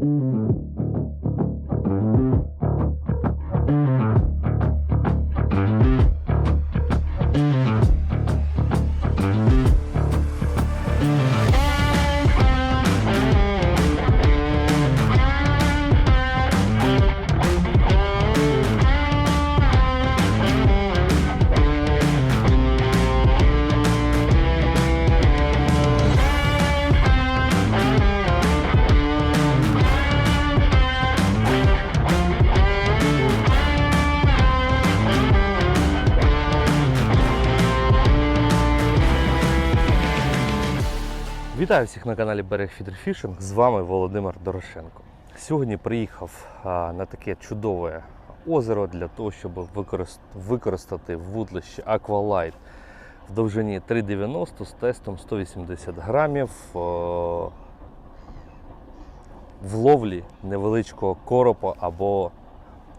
Mm-hmm. Вітаю всіх на каналі Берег Фідерфішинг. З вами Володимир Дорошенко. Сьогодні приїхав на таке чудове озеро для того, щоб використ- використати вудлище Aqualight в довжині 3,90 з тестом 180 грамів в ловлі невеличкого коропа або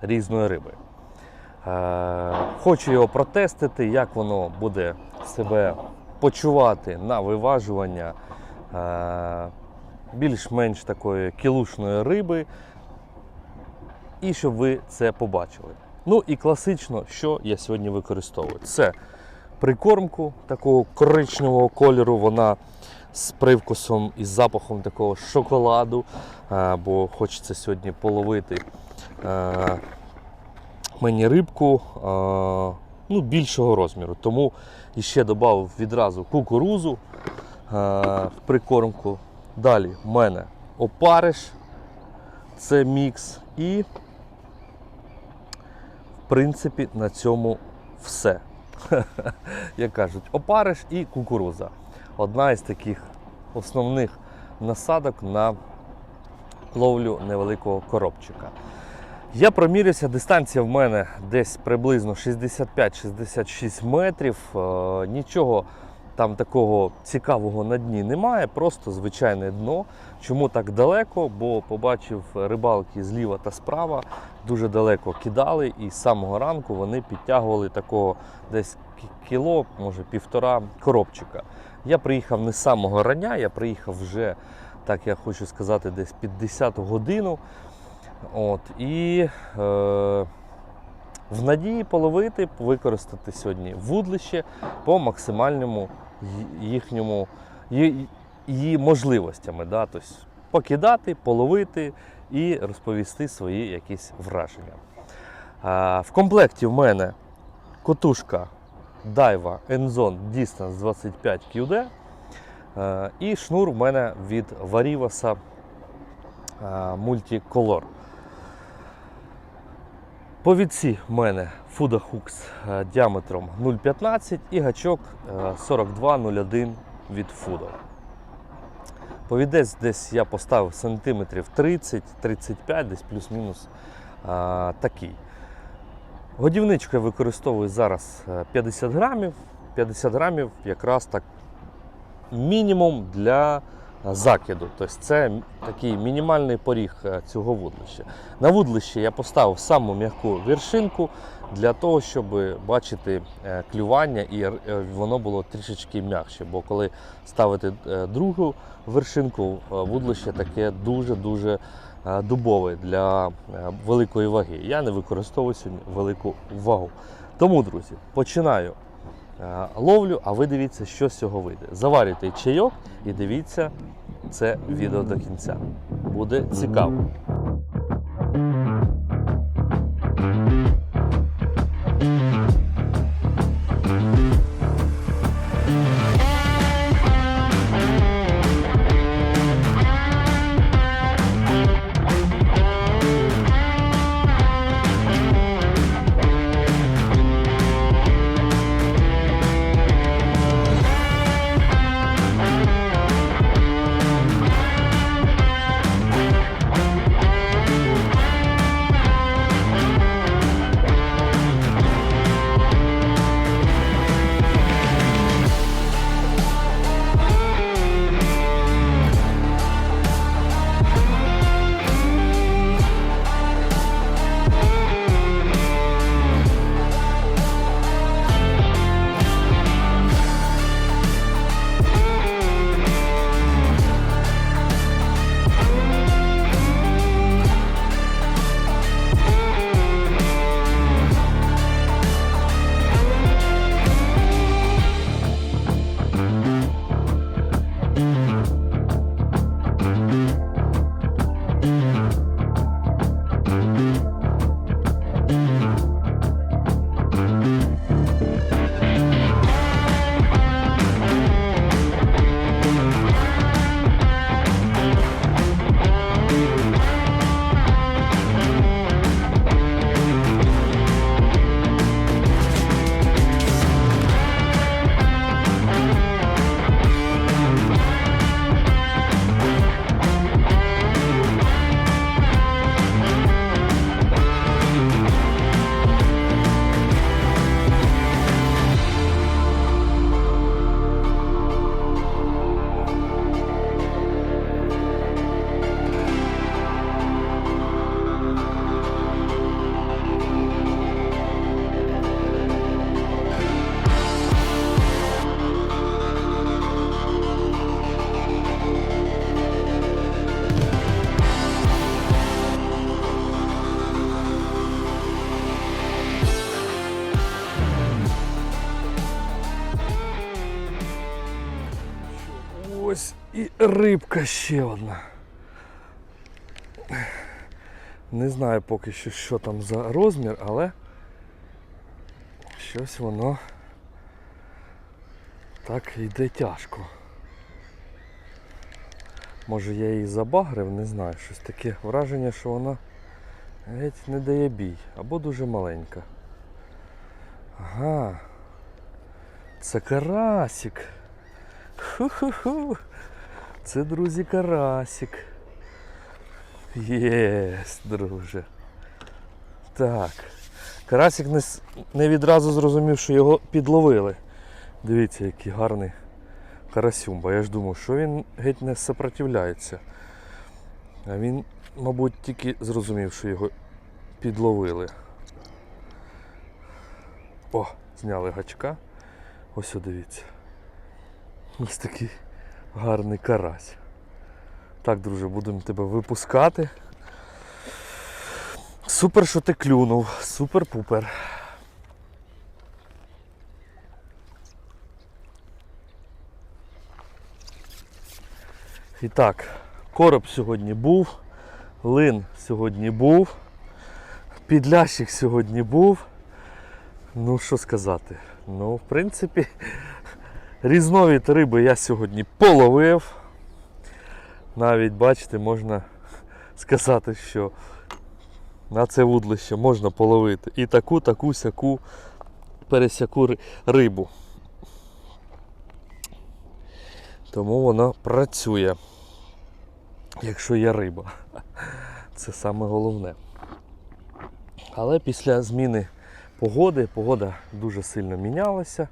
різної риби. Е, Хочу його протестити, як воно буде себе почувати на виважування більш-менш такої кілушної риби, і щоб ви це побачили. Ну і класично, що я сьогодні використовую? Це прикормку такого коричневого кольору, вона з привкусом і запахом такого шоколаду, е, бо хочеться сьогодні половити. е, мені рибку е, ну, більшого розміру. Тому ще додав відразу кукурузу е, в прикормку. Далі в мене опариш, це мікс. І, в принципі, на цьому все. Як кажуть, опариш і кукуруза. Одна із таких основних насадок на ловлю невеликого коробчика. Я промірявся, дистанція в мене десь приблизно 65-66 метрів. Е, Нічого там такого цікавого на дні немає, просто звичайне дно. Чому так далеко? Бо побачив рибалки зліва та справа, дуже далеко кидали, і з самого ранку вони підтягували такого десь кіло, може півтора коробчика. Я приїхав не з самого рання, я приїхав вже, так я хочу сказати, десь під 10 годину. От, і е, в надії половити, використати сьогодні вудлище по максимальному їхньому її можливостями. Да? Тобто покидати, половити і розповісти свої якісь враження. В комплекті в мене котушка Daiwa Enzone Distance 25 QD е, і шнур в мене від Varivas е, Multicolor. Повідці в мене Hooks е, діаметром 0,15 і гачок е, 42,01 від Fuda. Повідець десь я поставив сантиметрів 30-35, десь плюс-мінус а, такий. Годівничку я використовую зараз е, 50 грамів. 50 грамів якраз так мінімум для е, закиду. Тобто це такий мінімальний поріг е, цього вудлища. На вудлище я поставив саму м'яку вершинку для того, щоб бачити е, клювання і е, воно було трішечки м'якше. Бо коли ставити другу вершинку, вудлище таке дуже-дуже дубове для великої ваги. Я не використовую сьогодні велику вагу. Тому, друзі, починаю ловлю, а ви дивіться, що з цього вийде. Заварюйте чайок і дивіться це відео до кінця. Буде цікаво. Рибка ще одна. Не знаю поки що, що там за розмір, але щось воно так йде тяжко. Може я її забагрив, не знаю, щось таке враження, що вона геть не дає бій, або дуже маленька. Ага. Це карасик. Ху-ху-ху. Це, друзі, карасик. Єс, друже. Так. Карасик не, не відразу зрозумів, що його підловили. Дивіться, який гарний карасюмба. Я ж думав, що він геть не сопротивляється. А він, мабуть, тільки зрозумів, що його підловили. О, зняли гачка. Ось о, дивіться. Ось такий гарний карась. Так, друже, будемо тебе випускати. Супер, що ти клюнув. Супер-пупер. І так, короб сьогодні був, лин сьогодні був, підлящик сьогодні був. Ну, що сказати? Ну, в принципі, Різновид риби я сьогодні половив. Навіть, бачите, можна сказати, що на це вудлище можна половити і таку, таку, сяку, пересяку рибу. Тому воно працює, якщо є риба. Це саме головне. Але після зміни погоди, погода дуже сильно мінялася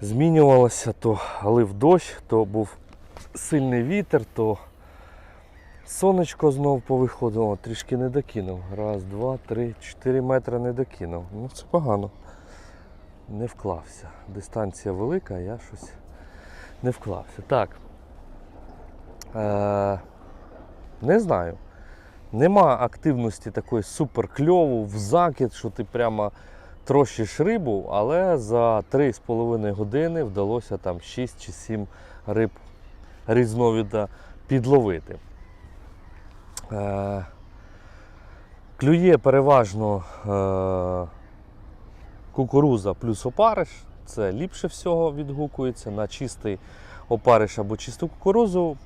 змінювалося, то лив дощ, то був сильний вітер, то сонечко знов повиходило, трішки не докинув. Раз, два, три, чотири метри не докинув. Ну це погано. Не вклався. Дистанція велика, я щось не вклався. Так. Е, не знаю. Нема активності такої супер кльову в закид, що ти прямо трощиш рибу, але за 3,5 години вдалося там 6 чи 7 риб різновида підловити. Е, клює переважно е, кукуруза плюс опариш. Це ліпше всього відгукується на чистий опариш або чисту кукурузу.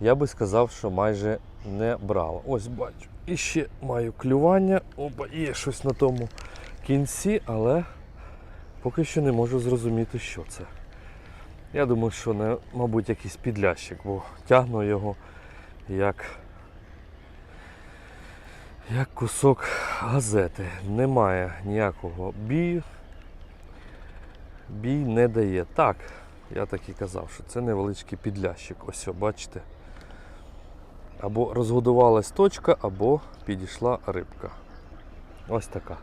Я би сказав, що майже не брало. Ось бачу. І ще маю клювання. Опа, є щось на тому кінці, але поки що не можу зрозуміти, що це. Я думаю, що не, мабуть, якийсь підлящик, бо тягну його як, як кусок газети. Немає ніякого бію. Бій не дає. Так, я так і казав, що це невеличкий підлящик. Ось, бачите. Або розгодувалась точка, або підійшла рибка. Ось така.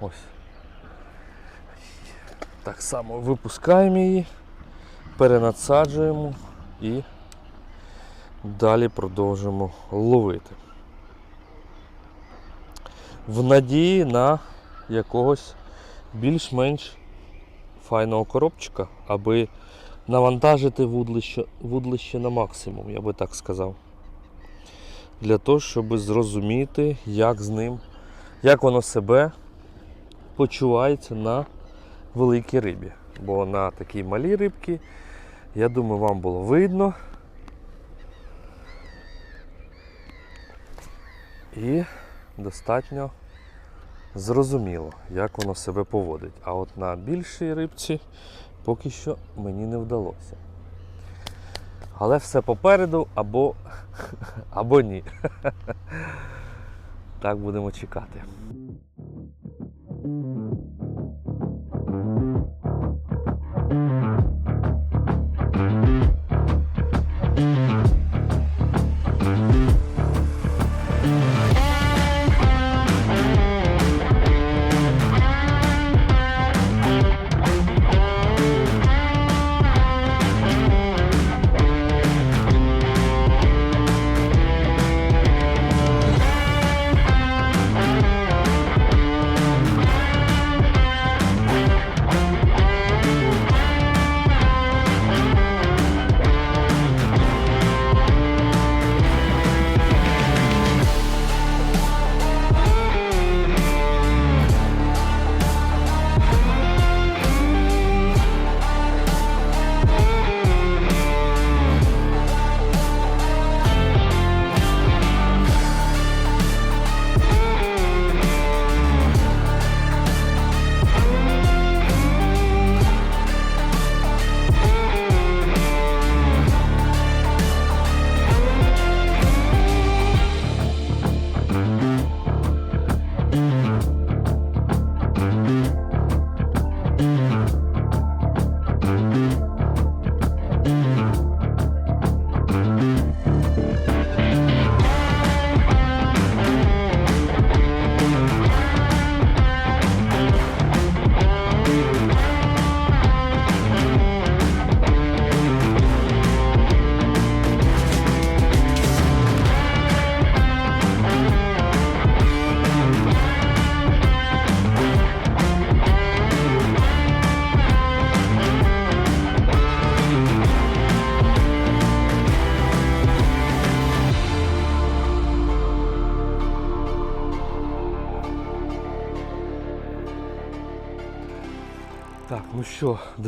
Ось. Так само випускаємо її, перенадсаджуємо і далі продовжимо ловити. В надії на якогось більш-менш файного коробчика, аби навантажити вудлище, вудлище на максимум, я би так сказав. Для того, щоб зрозуміти, як з ним, як воно себе почувається на великій рибі. Бо на такій малій рибці, я думаю, вам було видно. І достатньо зрозуміло, як воно себе поводить. А от на більшій рибці поки що мені не вдалося. Але все попереду або, або ні. Так будемо чекати.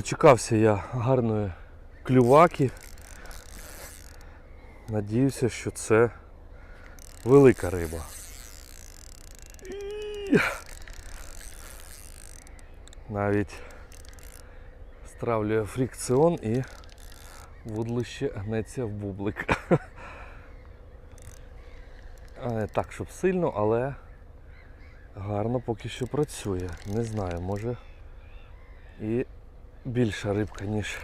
Дочекався я гарної клюваки. Надіюся, що це велика риба. Навіть стравлює фрикціон і вудлище гнеться в бублик. Не так, щоб сильно, але гарно поки що працює. Не знаю, може і більша рибка, ніж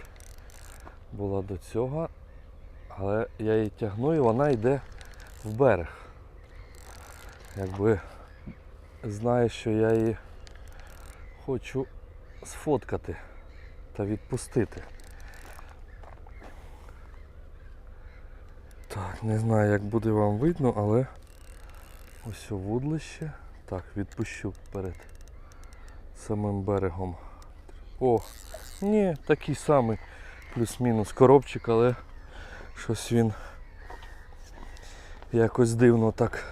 була до цього. Але я її тягну і вона йде в берег. Якби знає, що я її хочу сфоткати та відпустити. Так, не знаю, як буде вам видно, але ось у вудлище. Так, відпущу перед самим берегом. О, ні, такий самий плюс-мінус коробчик, але щось він якось дивно так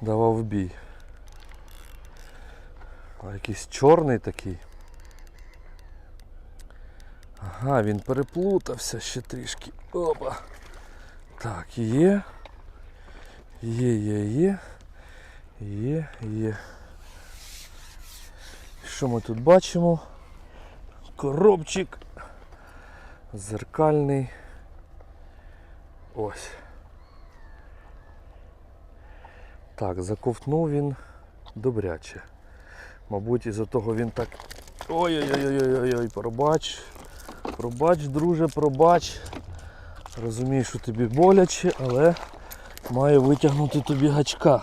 давав бій. А якийсь чорний такий. Ага, він переплутався ще трішки. Опа. Так, є. Є, є, є. Є, є. Що ми тут бачимо? Коробчик. Зеркальний. Ось. Так, заковтнув він добряче. Мабуть, із-за того він так. Ой-ой-ой-ой-ой, пробач. Пробач, друже, пробач. Розумію, що тобі боляче, але маю витягнути тобі гачка.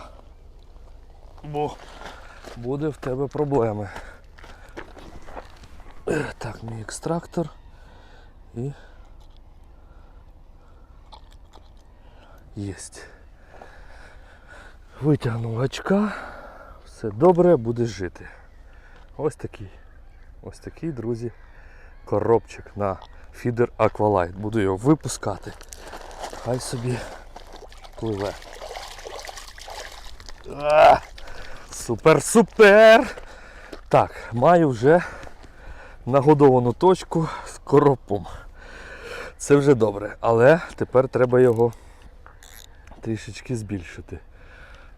Бо буде в тебе проблеми. Так, мій екстрактор і єсть. Витягнув гачка, все добре, буде жити. Ось такий. Ось такий, друзі, коробчик на фідер Aqualight. Буду його випускати. Хай собі пливе. Супер, супер! Так, маю вже нагодовану точку з коропом. Це вже добре, але тепер треба його трішечки збільшити.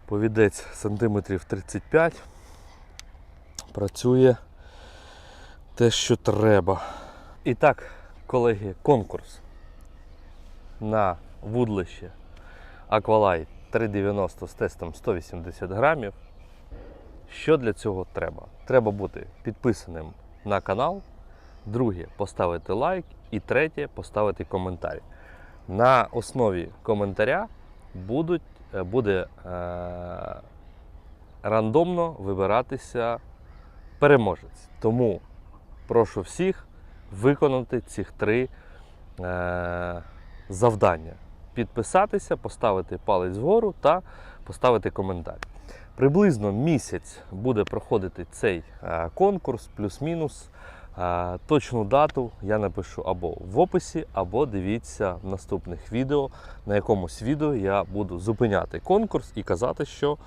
Повідець сантиметрів 35. Працює те, що треба. І так, колеги, конкурс на вудлище Aqualight 390 з тестом 180 грамів. Що для цього треба? Треба бути підписаним на канал. Друге поставити лайк. І третє поставити коментар. На основі коментаря будуть, е, буде е, рандомно вибиратися переможець. Тому прошу всіх виконати цих три е, завдання: підписатися, поставити палець вгору та поставити коментар. Приблизно місяць буде проходити цей е, конкурс, плюс-мінус. Е, Точну дату я напишу або в описі, або дивіться в наступних відео. На якомусь відео я буду зупиняти конкурс і казати, що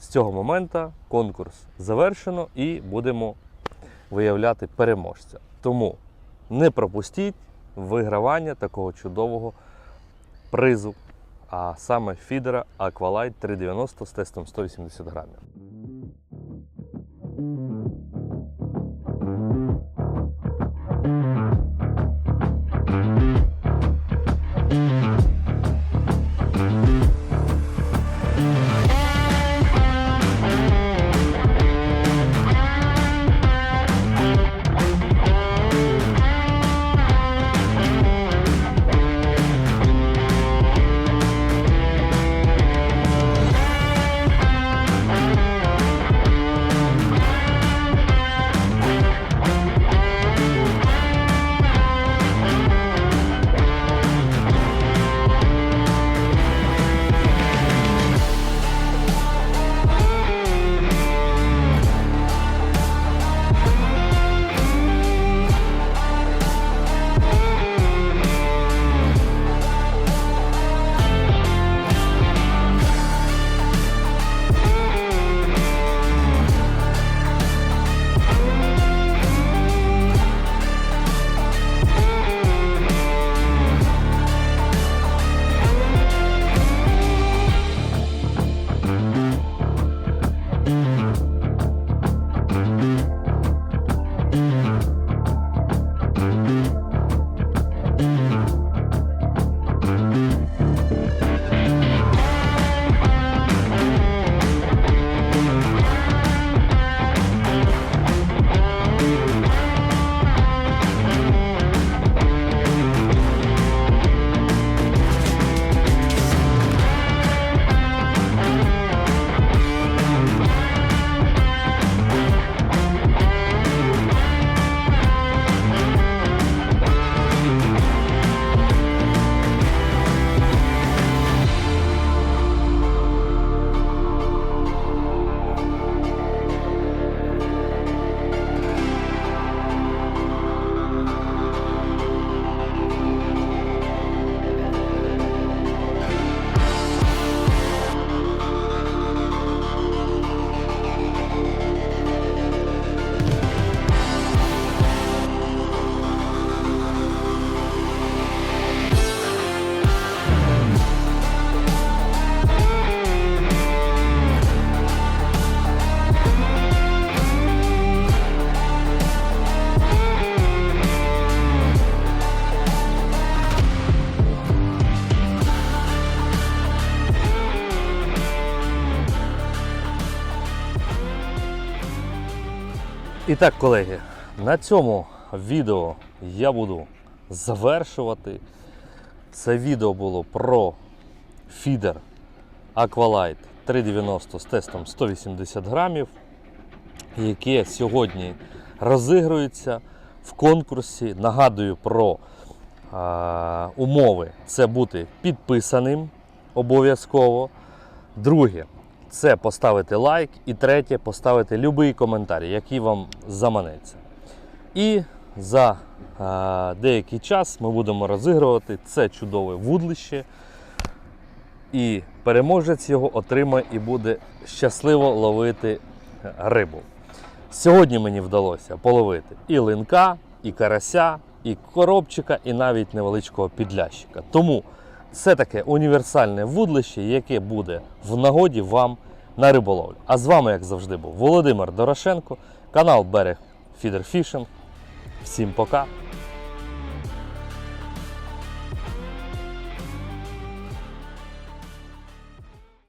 з цього моменту конкурс завершено і будемо виявляти переможця. Тому не пропустіть вигравання такого чудового призу, а саме фідера Aqualite 390 з тестом 180 грамів. І так, колеги, на цьому відео я буду завершувати. Це відео було про фідер Aqualight 390 з тестом 180 грамів, яке сьогодні розігрується в конкурсі. Нагадую про а, умови: це бути підписаним обов'язково. Друге, це поставити лайк. І третє поставити будь-який коментар, який вам заманеться. І за е, деякий час ми будемо розігрувати це чудове вудлище. І переможець його отримає і буде щасливо ловити рибу. Сьогодні мені вдалося половити і линка, і карася, і коробчика, і навіть невеличкого підлящика. Тому це таке універсальне вудлище, яке буде в нагоді вам на риболовлю. А з вами, як завжди, був Володимир Дорошенко, канал Берег Фідерфішинг. Всім пока!